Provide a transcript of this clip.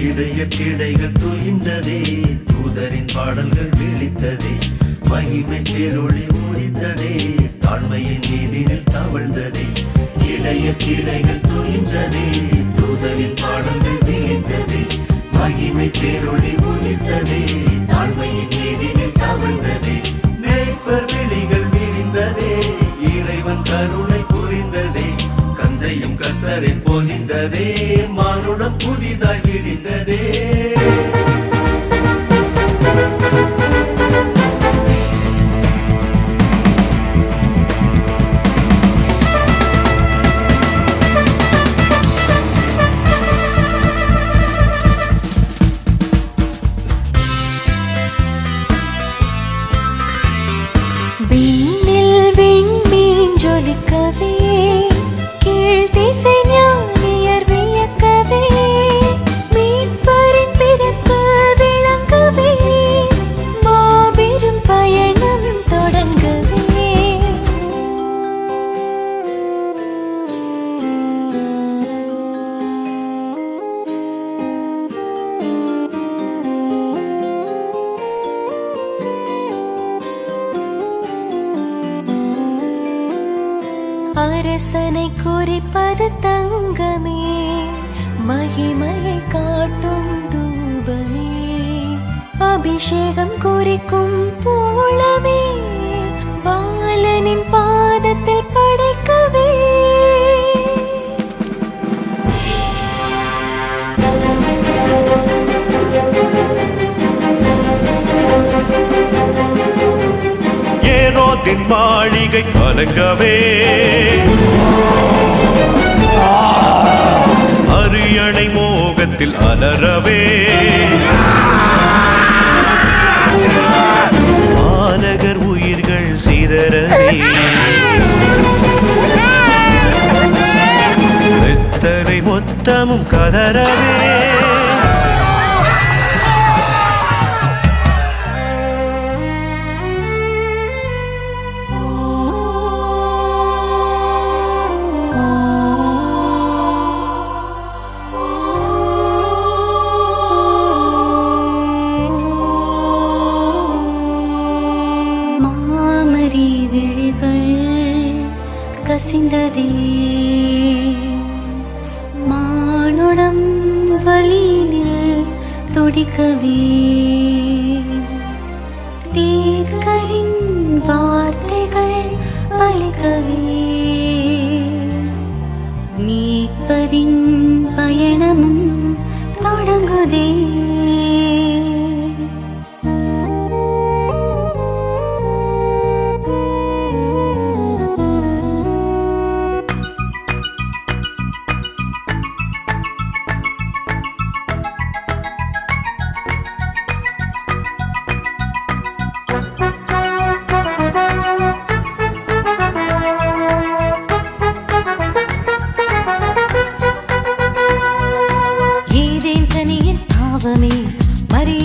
இடைய கிடைகள் துயின்றதே தூதரின் பாடல்கள் விழித்ததே மகிமை பேரொளி உரித்ததே தாழ்மையின் நீதினில் தவழ்ந்ததே இடைய கிடைகள் துயின்றதே தூதரின் பாடல்கள் விழித்ததே மகிமை பேரொளி உரித்ததே தாழ்மையின் நீதினில் தவழ்ந்ததே மேய்ப்பர் விழிகள் விரிந்ததே இறைவன் கருணை புரிந்ததே கந்தையும் கத்தரை பொதிந்ததே மானுடம் புதிதாகி கீழ் திசை அரசனை குறிப்பது தங்கமே. மகிமையை காட்டும் தூபமே. அபிஷேகம் குறிக்கும் போல மாளிகை கலங்கவே. அரியணை மோகத்தில் அலறவே. மாநகர் உயிர்கள் சிதறவே எத்தனை மொத்தமும் கதறவே. கசிந்ததே. மானுடம் வலியில் துடிக்கவே. தீர்க்கரின் வார்த்தைகள் பலிக்கவே. மீட்பரின் பயணமும் தொடங்குதே. అని మరి